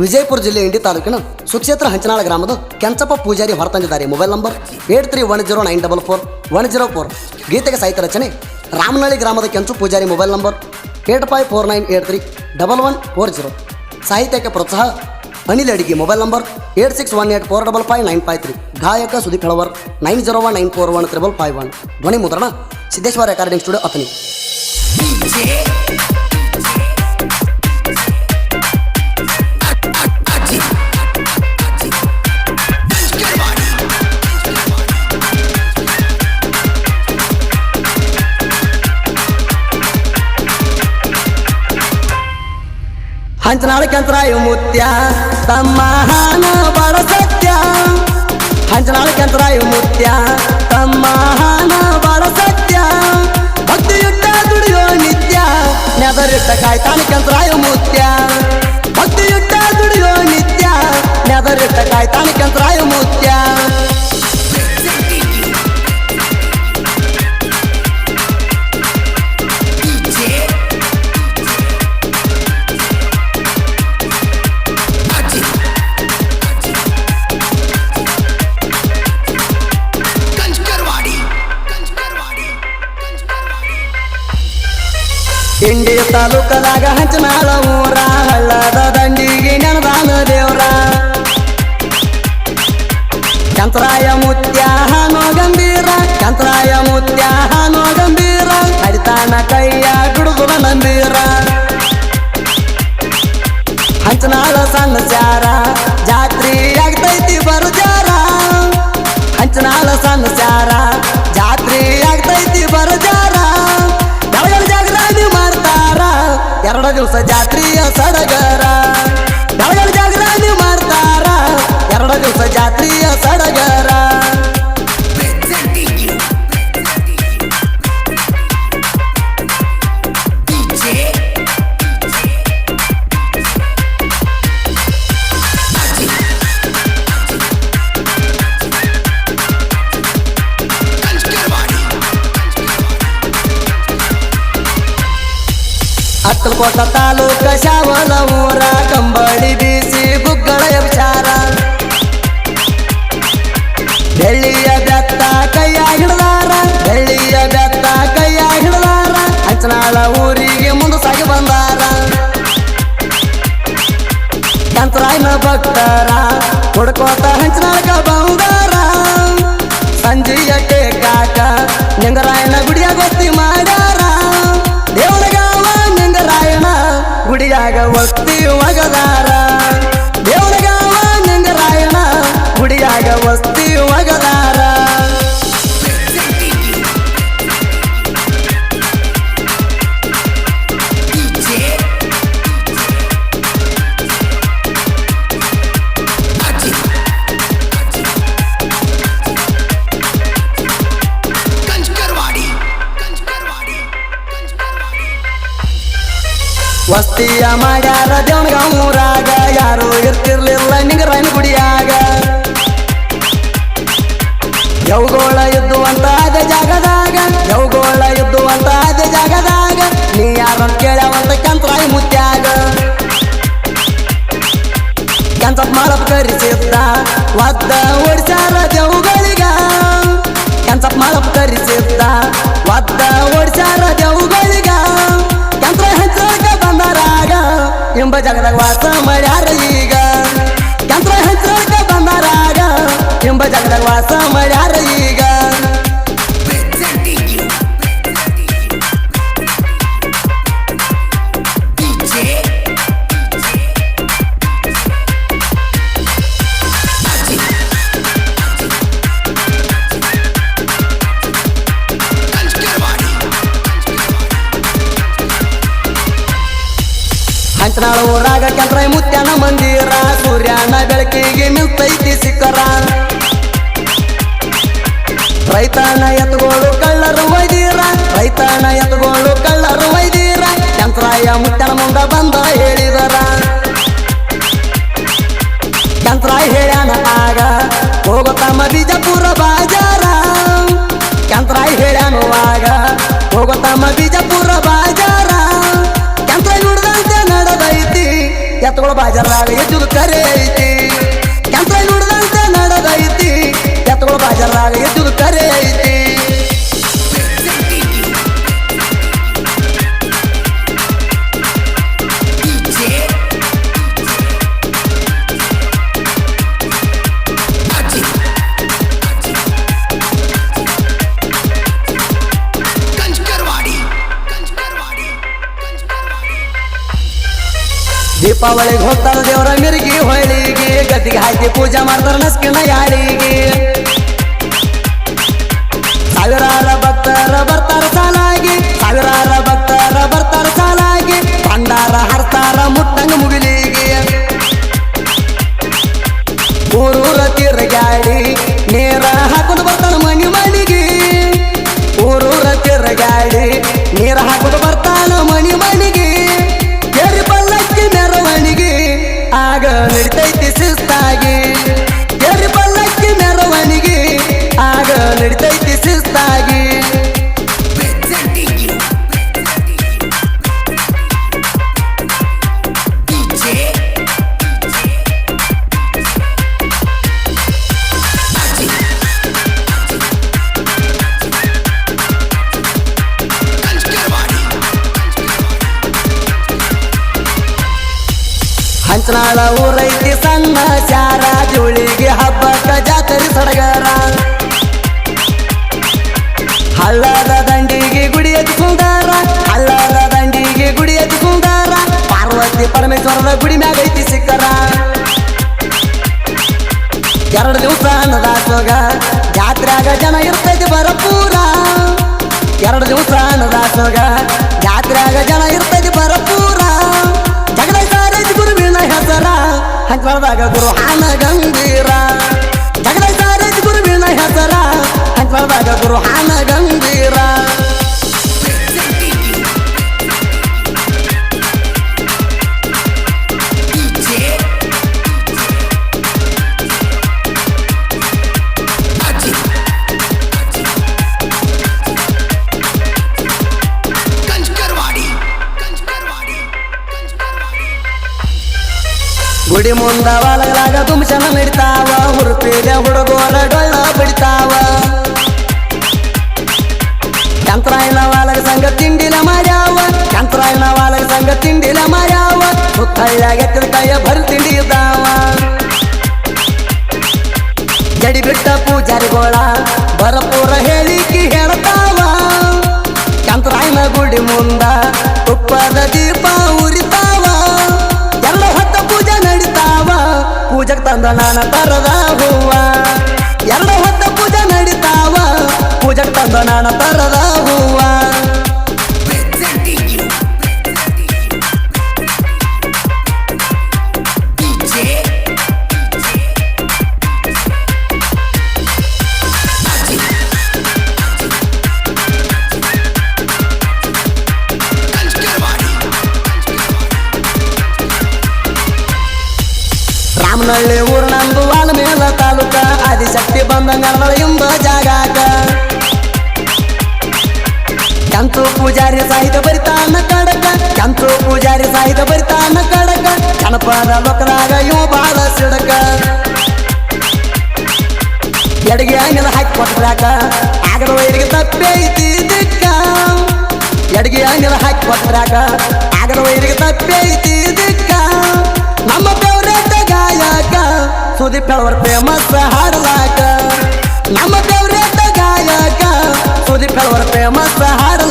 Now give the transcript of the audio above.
ವಿಜಯಪುರ ಜಿಲ್ಲೆ ಇಂಡಿ ತಾಲೂಕಿನ ಸುಕ್ಷೇತ್ರ ಹಂಚನಾಳ ಗ್ರಾಮದ Kenchappa Pujari ಹೊರತಂದಿದ್ದಾರೆ mobile number eight three one zero nine double four one zero four ಗೀತೆಗೆ ಸಾಹಿತ್ಯ ರಚನೆ ರಾಮನಹಳ್ಳಿ ಗ್ರಾಮದ Kenchu Pujari mobile number eight five four nine eight three double one four zero ಸಾಹಿತ್ಯಕ್ಕೆ ಪ್ರೋತ್ಸಾಹ Anil Adige mobile number eight six one eight four double five nine five three ಗಾಯಕ Sudeep Helavar nine zero one nine four one triple five one ಧ್ವನಿ ಮುದ್ರಣ Siddeshwara recording studio Athani Hanchanal Kentharaya Mutya ತಮ್ಮ ಹಾನ ಬಡ ಸತ್ಯ. ಹಂಚನಾಳ ಕೆಂತರಾಯ ಮುತ್ಯ ತಮ್ಮ ಇಂಡಿ ತಾಲೂಕದಾಗ ಹಂಚನಾಳ ಊರ, ಹಳ್ಳದ ದಂಡಿಗೆ ನೆನದಾನ ದೇವ್ರ. ಕಂತರಾಯ ಮುತ್ಯ ಹಾನೋ ಗಂಭೀರ ಕಂತರಾಯ ಮುತ್ಯ ಹಾನೋ ಗಂಭೀರ ಹರಿತಾನ ಕೈಯ ಗುಡುಗು ನಂಬೀರ ಹಂಚನಾಳ ಸಣ್ಣ ಚಾರ ಜಾತ್ರಿ ಆಗ್ತೈತಿ ಬರುಜಾರ. ಹಂಚನಾಳ ಸಣ್ಣ ಚಾರ ಜಾತ್ರಿ ಆಗ್ತೈತಿ ಬರುಜಾರ. ಬೆಳಗಲ್ ದಿವಸ ಜಾತ್ರೆಯ ಸಡಗರ. ಅಕ್ಕಲಕೋಟ ತಾಲೂಕ ಶಾವಲ ಊರ, ಕಂಬಳಿ ಬೀಸಿ ಗುಗ್ಗಳ ವಿಚಾರ ಬೆಳ್ಳಿಯ ಬೆತ್ತ ಕೈಯ ಹಿಡ್ದಾರ, ಬೆಳ್ಳಿಯ ಬೆತ್ತ ಕೈಯ ಹಿಡ್ದಾರ. ಹಂಚನಾಳ ಊರಿಗೆ ಮುಂದೆ ಸಾಗಿ ಬಂದಾರ. ಕಂತರಾಯನ ಭಕ್ತಾರ ಹುಡ್ಕೋತ ಹಂಚನಾಳಕ ಬಂದಾರ. ಸಂಜೆಯ ಟೇಕಾಕ ನಿಂಗರಾಯನ ಗುಡಿಯ ಗೊತ್ತಿ ಮಾಡ್ಯಾರ ciudad. ವಸ್ತಿಯ ಮಾಡ್ಯಾರ ದೇವನಗ ಊರಾಗ. ಯಾರು ಇರ್ತಿರ್ಲಿಲ್ಲ ನಿಂಗರಾಯನ ಗುಡಿಯಾಗ. ಯೌಗೋಳ ಇದ್ದುವಂತ ಅದೇ ಜಾಗದಾಗ. ಯೌಗೋಳ ಇದ್ದುವಂತ ಅದೇ ಜಾಗದಾಗ. ನೀ ಯಾರಂತ ಕೇಳವಂತ ಕಂತ್ರಾಯಿ ಮುತ್ಯಾಗ. ಕಂತ ಮಾಡಪ್ ಕರಿಸಿದ್ದ ಒದ್ದ ಓಡಿಸಾರ ದೇವುಗಳಿಗ. ಕಂತ ಮಾಡಪ್ ಕರಿಸಿದ್ದ ಒದ್ದ ಓಡಿಸಾರ ಬಂದರಾಗ ಎಂಬ ಜಗದಾಗ ವಾಸ ಮಾಡ್ಯಾರ ಈಗ. ಹಂಚನಾಳ ಊರಾಗ ಕೆಂದ್ರ ಮುತ್ಯನ ಮಂದಿರ. ಸೂರ್ಯನ ಬೆಳಕಿಗೆ ನಿಲ್ತೈತಿ ಸಿಕ್ಕರ. ರೈತನ ಎತ್ತುಗೋಳು ಕಳ್ಳರು ವೈದೀರ ರೈತನ ಎತ್ತುಗೋಳು ಕಳ್ಳರು ವೈದೀರ ಕಂತ್ರಾಯ ಮುತ್ತನ ಮುಂದ ಬಂದ ಹೇಳಿದರ. ಕೆಂತ್ರಾಯ ಹೇಳ್ಯಾನ ಆಗ ಹೋಗೋ ತಮ್ಮ ಬಾಜಾರ. ಕೆಂತ್ರಾಯ ಹೇಳ್ಯಾನು ಆಗ ಹೋಗೋ ಬಿಜಾಪುರ ಬಾಜಾರ ಕೆಂತ್ರಾಯ ನುಡ್ದಂತೆ ನಡೆದೈತಿ ಎತ್ತುಗಳು ಕರೆ ಐತಿ. ದೀಪಾವಳಿಗೆ ಹೋಗ್ತಾರ ದೇವರ ಮಿರ್ಗಿ ಹೊಳಿಗೆ ಗದ್ದಿಗೆ ಹಾಕಿ ಪೂಜೆ ಮಾಡ್ತಾರ ನಸ್ಕಿನ ಯಾಳಿಗೆ. ಸಾವಿರಾರ ಭಕ್ತರ ಬರ್ತಾರ ಸಾಲಾಗಿ. ಸಾವಿರಾರ ಭಕ್ತರ ಬರ್ತಾರ ಹಂಚನಾಳ ಊರೈತಿ ಸಣ್ಣ ಜೋಳಿಗೆ ಹಬ್ಬಕ್ಕ ಜಾತ್ರೆ ಸಡಗರ. ಹಳ್ಳದ ದಂಡಿಗೆ ಗುಡಿಯದು ಸುಂದರ ಹಳ್ಳದ ದಂಡಿಗೆ ಗುಡಿಯದು ಸುಂದರ ಪಾರ್ವತಿ ಪರಮೇಶ್ವರನ ಗುಡಿ ಮ್ಯಾಗೈತಿ ಸಿಕ್ಕರ. ಎರಡು ದಿವಸ ಅನ್ನದಾಸೋಗ, ಜಾತ್ರೆಯಾಗ ಜನ ಇರ್ತೈತಿ ಬರಪೂರ ಎರಡು ದಿವಸ ಅನ್ನದಾಸೋಗ, ಜಾತ್ರೆಯಾಗ ಜನ ಇರ್ತೈತಿ ಬರಪೂರ ಹಂಚಬಾರ್ದಾಗ ಗುರು. ಹಾನ ಗಂಭೀರ. ಜಗದ ಗುರುವಿನ ಹೆಸರ. ಹಂಚಬಾರ್ದಾಗ ಗುರು. ಹಾನ ಗಂಭೀರ. ಗುಡಿ ಮುಂದ ಒಳಗಲಾಗ ತುಮಚನ ನಡಿತಾವ. ಹುರುಪಿದ ಹುಡುಗೋರ ಡೊಳ್ಳ ಬಿಡ್ತಾವ. ಕಂತ್ರಾಯನ ವಾಲಗ ಸಂಘ ತಿಂಡಿಲ ಮಾರ್ಯಾವ ಕಂತ್ರಾಯನ ವಾಲಗ ಸಂಘ ತಿಂಡಿಲ ಮಾರ್ಯಾವ ಎತ್ತಿದ ಕೈಯ ಬರು ತಿಂಡಿ ಜಡಿ ಬಿಟ್ಟ ಪೂಜಾರಿಗೋಳ ಬರಪೂರ ಹೇಳಿಕಿ ಹೇಳ್ತಾವ. ಕಂತ್ರಾಯನ ಗುಡಿ ಮುಂದ ತುಪ್ಪದ ನಾನ ತರದ ಹೂವ. ಎಲ್ಲ ಹೊತ್ತ ಪೂಜೆ ನಡೀತಾವ. ಪೂಜೆ ತಂದ ನಾನ ತರದ ರಾಮನಹಳ್ಳಿ ಊರು ನಂದು ವಾಲ್ಮೇಲ ತಾಲೂಕ. ಆದಿಶಕ್ತಿ ಬಂದಂಗನಗಳ ಎಂಬ ಜಾಗಾಕ. ಕಂತು ಪೂಜಾರಿ ಸಾಹಿತ್ಯ ಬರಿತಾನ ಕಡಕ. ಕಂತು ಪೂಜಾರಿ ಸಾಹಿತ್ಯ ಬರಿತಾನ ಕಡಕ. ಕಣಪದ ಲೋಕದಾಗ ಇವು ಬಾಳ ಸಿಡಕ. ಎಡಗೆ ಅಂಗದ ಹಾಕಿ ಕೊಟ್ಟಾಕ ಆಗದ ವೈರಿಗೆ ತಪ್ಪೈತಿ ದಿಕ್ಕ. ಎಡಗೆ ಅಂಗದ ಹಾಕಿ ಕೊಟ್ಟಾಕ ಆಗದ ವೈರಿಗೆ ತಪ್ಪೈತಿ ದಿಕ್ಕ. ನಮ್ಮ ಗಾಯಕ ಸುದೀಪ್ ಅವ್ರ ಫೇಮಸ್ ಹಾಡಲಾಕ? ನಮ್ಮ ಫೇವ್ರೇಟ್ ಗಾಯಕ? ಸುದೀಪ್ ಅವ್ರ ಫೇಮಸ್ ಹಾಡ